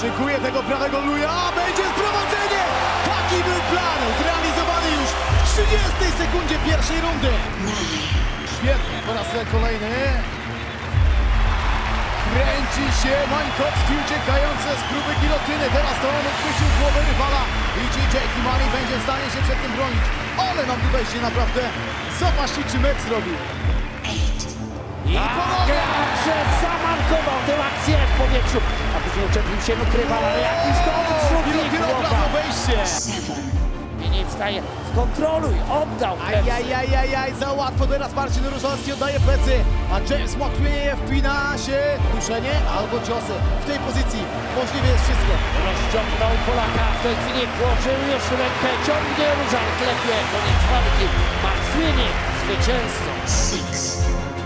Szykuje tego prawego luja, będzie sprowadzenie! Taki był plan, zrealizowany już w 30 sekundzie pierwszej rundy. Świetnie, po raz kolejny. Kręci się Mańkowski uciekający z próby gilotyny. Teraz to on uchwycił głowę rywala. I GJ Kimani będzie w stanie się przed tym bronić. Ale nam tutaj się naprawdę zobaczcie, czy mecz zrobił. I ponownie! Także zamarkował tę akcję w powietrzu, a później uczepił się nóg rywala, ale jakiś to Gilotyna od razu wejście. I nie wstaje, skontroluj, oddał plecy. Ajajajajaj, za łatwo teraz Marcin Różalski oddaje plecy, a James McQueen wpina się duszenie albo ciosy. W tej pozycji możliwe jest wszystko. Rozciągnął Polaka, w tej chwili włożył już rękę, ciągnie różal, klepie, koniec walki. Max Winnie, zwycięzcą. Czuje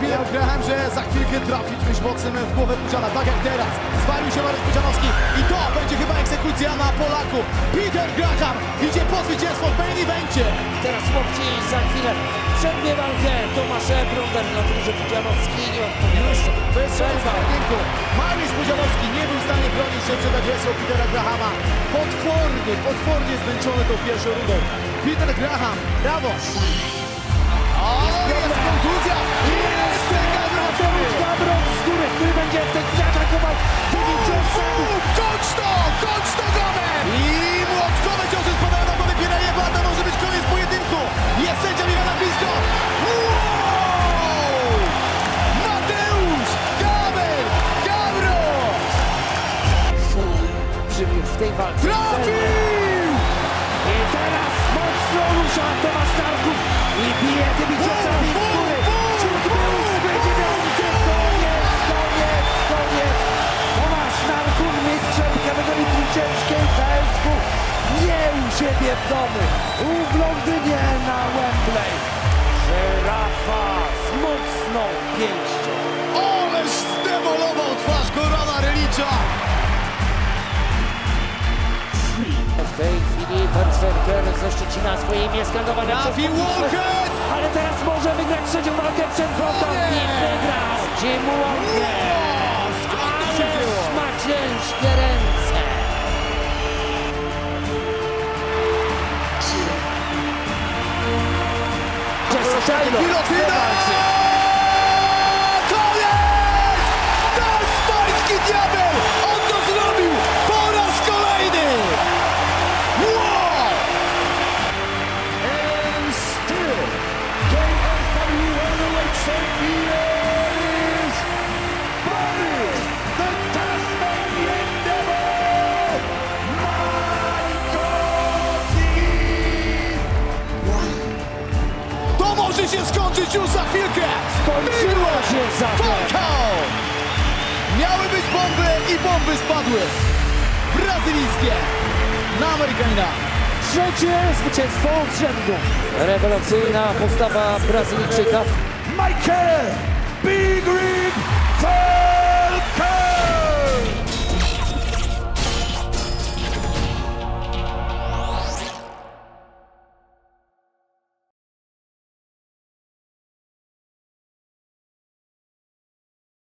Peter Graham, że za chwilkę trafić być mocnym w głowę Pudziana, tak jak teraz. Zwalił się Marek Pudzianowski i to będzie chyba egzekucja na Polaku. Peter Graham idzie po zwycięstwo w main evencie. Teraz Mokci za chwilę przerwie walkę Tomasz Brunder, dlatego że Pudzianowski nie odpowiedział. Bez pojedynku. Mariusz Pudzianowski nie był w stanie bronić się przed agresją Petera Grahama. Potwornie, potwornie zmęczony tą pierwszą rundą. Peter Graham, brawo! O, jest kontuzja! Będzie w tej chwili dziewięciosem. Kończ to! Kończ to! I młotkowe ciosy spadają na głowę Pierrejewa, to może być koniec pojedynku! Jest sędzia na blisko! Wow! Mateusz Gamer! Gabro! Przybił w tej walce. Trafił! I teraz mocno rusza Tomasz Narków i bije tymi ciosami siebie w domu, u w Londynie na Wembley. Żyrafa z mocną pięścią. Oleż zdemolował twarz Gorana Relicza! W tej chwili Berserker ze Szczecina swoje imię skandowane przez Trafił publiczność. Walker! Ale teraz może wygrać trzecią walkę przed Bogdan i wygrał Jim Walker. Gilotyna! Koniec! Tasmański diabeł! On to zrobił po raz kolejny! Wow! And still, KSW heavyweight champion Może się skończyć już za chwilkę! Skończyło się za Falcao! Miały być bomby i bomby spadły. Brazylijskie na Amerykanina. Trzecie zwycięstwo z rzędu. Rewelacyjna postawa Brazylijczyka. Michael Big Rig Falcao!